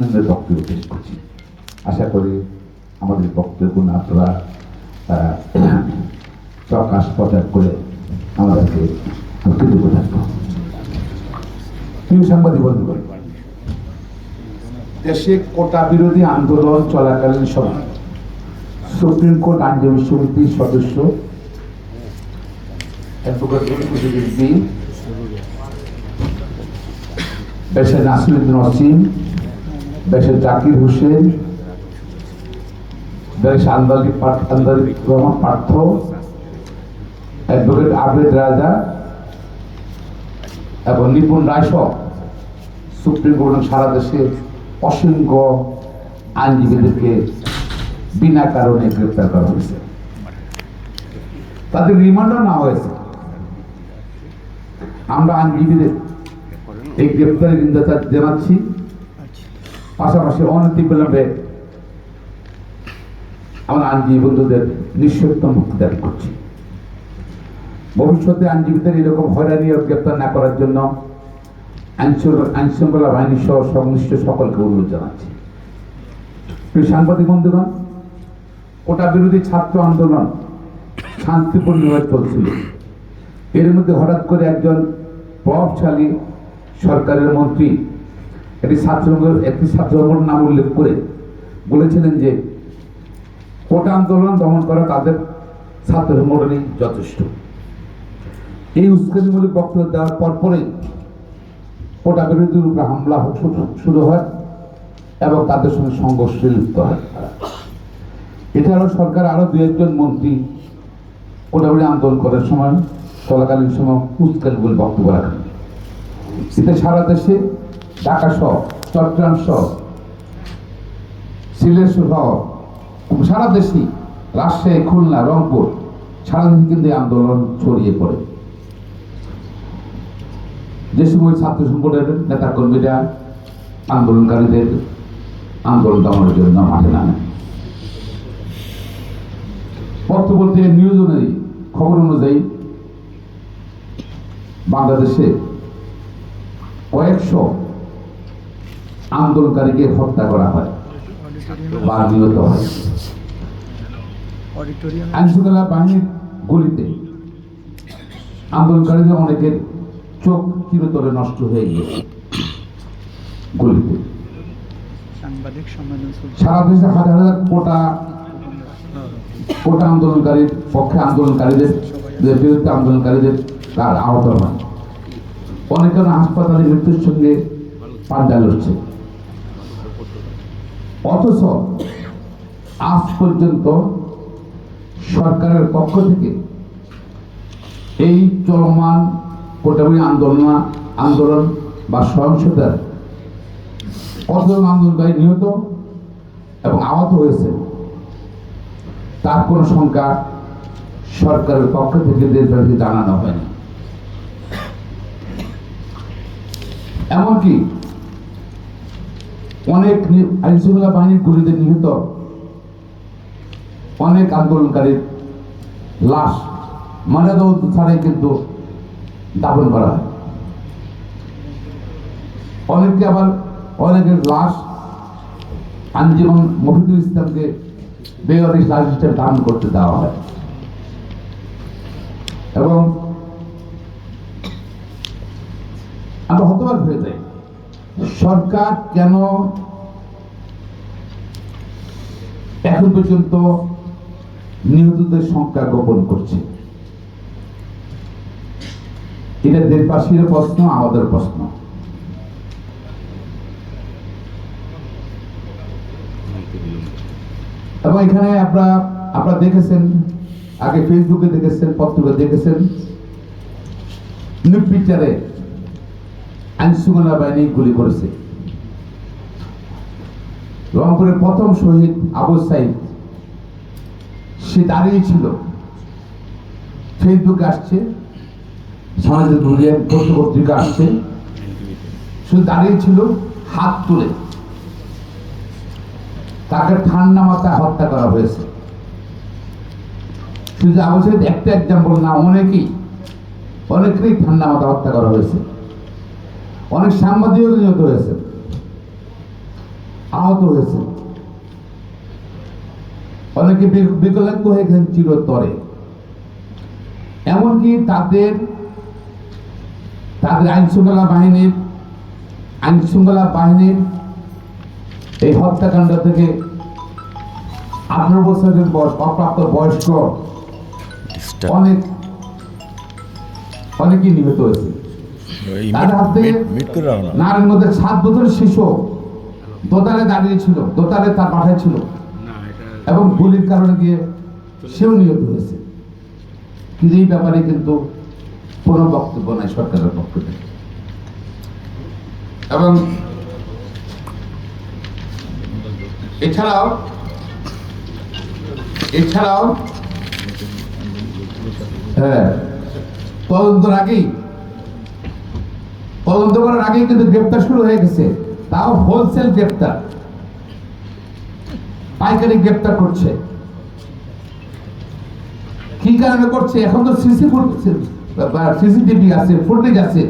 বক্তব্য পেশ করছি। আশা করি আমাদের বক্তব্যগুলো আপনারা প্রকাশ প্রচার করে আমাদেরকে কৃতজ্ঞ থাকব প্রিয় সাংবাদিক বন্ধুগণ, দেশে কোটা বিরোধী আন্দোলন চলাকালীন সময় সুপ্রিম কোর্ট আইনজীবী সমিতির সদস্য অ্যাডভোকেট নাসিরুদ্দিন অসীম বেশে জাকির হোসেন বেশ আন্দালিক আন্দালিক রহমান পার্থ, অ্যাডভোকেট আবেদ রাজা এবং নিপুণ রায়সহ সুপ্রিম কোর্ট সারা দেশে অসংখ্য আইনজীবীদেরকে বিনা কারণে গ্রেপ্তার করা হয়েছে। তাদের রিমান্ডও না হয়েছে। আমরা আইনজীবীদের এই গ্রেপ্তারের নিন্দা জানাচ্ছি। পাশাপাশি অনতিবিলম্বে আমরা আইনজীবী বন্ধুদের নিঃশর্ত মুক্তি দাবি করছি। ভবিষ্যতে আইনজীবীদের এরকম হয়রানি ও গ্রেপ্তার না করার জন্য আইন শৃঙ্খলা বাহিনী সহ সংশ্লিষ্ট সকলকে অনুরোধ জানাচ্ছি। সাংবাদিক বন্ধুগণ, কোটা বিরোধী ছাত্র আন্দোলন শান্তিপূর্ণভাবে চলছিল। এর মধ্যে হঠাৎ করে একজন প্রভাবশালী সরকারের মন্ত্রী একটি ছাত্র একটি ছাত্র নাম উল্লেখ করে বলেছিলেন যে কোটা আন্দোলন দমন করা তাদের ছাত্র সংগঠনই যথেষ্ট। এই উস্কানিমূলক বক্তব্য দেওয়ার পরপরেই কোটা বিরোধীর উপরে হামলা শুরু- হয় এবং তাদের সঙ্গে সংঘর্ষে লিপ্ত হয় এছাড়াও সরকার আরও দু একজন মন্ত্রী কোটাগুলি আন্দোলন করার সময় চলাকালীন সময় উস্কানিমূলক বক্তব্য রাখেন। এতে সারা দেশে ঢাকা সহ চট্টগ্রাম সহ সিলেট সহ সারা দেশে রাজশাহী, খুলনা, রংপুর সারা দেশে কিন্তু আন্দোলন ছড়িয়ে পড়ে। যে সময় ছাত্র সংগঠনের নেতা কর্মীরা আন্দোলনকারীদের আন্দোলন দমনের জন্য মাঠে নামে পত্রপত্রিকা নিউজ অনুযায়ী, খবর অনুযায়ী বাংলাদেশে কয়েকশো আন্দোলনকারীকে হত্যা করা হয়। বা নিহত হয় আইনশৃঙ্খলা বাহিনীর গুলিতে আন্দোলনকারীদের অনেকের চোখ চিরতরে নষ্ট হয়ে গিয়েছে গুলিতে। সারা দেশে হাজার হাজার কোটা কোটা আন্দোলনকারীর পক্ষে আন্দোলনকারীদের বিরুদ্ধে আন্দোলনকারীদের তার আহত হয়। অনেকে হাসপাতালে মৃত্যুর সঙ্গে পাল্টা লড়ছে। অথচ আজ পর্যন্ত সরকারের পক্ষ থেকে এই চলমান কোটাবলী আন্দোলন আন্দোলন বা সহিংসতার কতজন আন্দোলনকারী নিহত এবং আহত হয়েছে, তার কোনো সংখ্যা সরকারের পক্ষ থেকে দেশবাসীকে জানানো হয়নি। এমনকি অনেক আইনশৃঙ্খলা বাহিনীর গুলিতে নিহত, অনেক আন্দোলনকারীর লাশ মর্যাদা ছাড়াই কিন্তু দাপন করা হয়। অনেককে আবার অনেকের লাশ আঞ্জীবন মফিদুল ইসলামকে বেওয়ারিশ লাশ হিসেবে দান করতে দেওয়া হয়। এবং আমরা হতবাক হয়ে যাই। সরকার কেন এখন পর্যন্ত নিহতদের সংখ্যা গোপন করছে? এটা দেশবাসীর প্রশ্ন, আমাদের প্রশ্ন। এবং এখানে আপনারা আপনারা দেখেছেন, আগে ফেসবুকে দেখেছেন পত্রিকা দেখেছেন নির্বিচারে আইন শৃঙ্খলা বাহিনী গুলি করেছে। রংপুরের প্রথম শহীদ আবু সাইদ, সে দাঁড়িয়ে ছিল। ফেসবুকে আসছে সমাজের ঘুরিয়ে পত্র পত্রিকা আসছে। শুধু দাঁড়িয়ে ছিল হাত তুলে। তাকে ঠান্ডা মাথায় হত্যা করা হয়েছে। শুধু আবু সাইদ, একটা এক্সাম্পল না, অনেকেই, অনেকেরই ঠান্ডা মাথায় হত্যা করা হয়েছে। অনেক সাংবাদিকও নিহত হয়েছে। আহত হয়েছে। অনেকে বিকলাঙ্গ হয়ে গেছেন চিরতরে। এমনকি তাদের তাদের আইন শৃঙ্খলা বাহিনীর আইন শৃঙ্খলা বাহিনীর এই হত্যাকাণ্ড থেকে আঠারো বছরের বয়স অপ্রাপ্ত বয়স্ক অনেক অনেকেই নিহত হয়েছে। তার হাত নারের মধ্যে সাত বছরের শিশু দোতারে দাঁড়িয়ে ছিল দোতারে তার পাঠায় ছিল। এবং গুলির কারণে গিয়ে সেও নিহত হয়েছে। কিন্তু এই ব্যাপারে কিন্তু কোনো বক্তব্য নাই সরকারের পক্ষ থেকে। এবং এছাড়াও এছাড়াও হ্যাঁ তদন্তের আগেই তদন্ত করার আগেই কিন্তু গ্রেপ্তার শুরু হয়ে গেছে। তাও হোলসেল গ্রেপ্তার। পাইকারি গ্রেপ্তার করছে। কি কারণে করছে? এখন তো সিসি সিসিটিভি আছে, ফুটেজ আছে।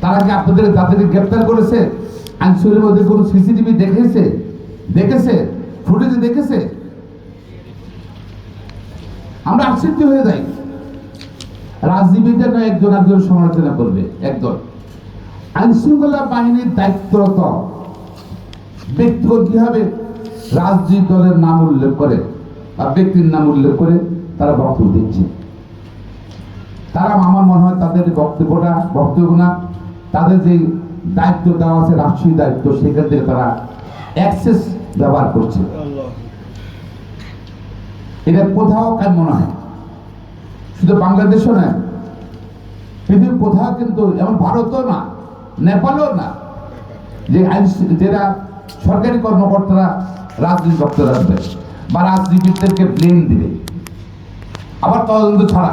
তারা কি আপনাদের তাদের গ্রেপ্তার করেছে? আইনশৃঙ্খলার মধ্যে কোনো সিসিটিভি দেখেছে? দেখেছে? ফুটেজে দেখেছে? আমরা আশ্চর্য হয়ে যাই। রাজনীতিতে নয় একজন একজন সমালোচনা করবে? একদল। আইন শৃঙ্খলা বাহিনীর দায়িত্বরত ব্যক্তিগত কীভাবে রাজনৈতিক দলের নাম উল্লেখ করে বা ব্যক্তির নাম উল্লেখ করে তারা বক্তব্য দিচ্ছে। তারা আমার মনে হয় তাদের বক্তব্যটা, বক্তব্য না, তাদের যে দায়িত্ব দেওয়া আছে, রাষ্ট্রীয় দায়িত্ব থেকে তারা অ্যাক্সেস ব্যবহার করছে। এটা কোথাও মনে হয় শুধু বাংলাদেশও নয়, পৃথিবীর কোথাও কিন্তু এমন ভারতও না নেপালও না। যে আইন যেটা সরকারি কর্মকর্তারা রাজনীতি দপ্তর আসবে বা রাজনীতিবিদদেরকে ব্লেম দিবে। আবার তদন্ত ছাড়া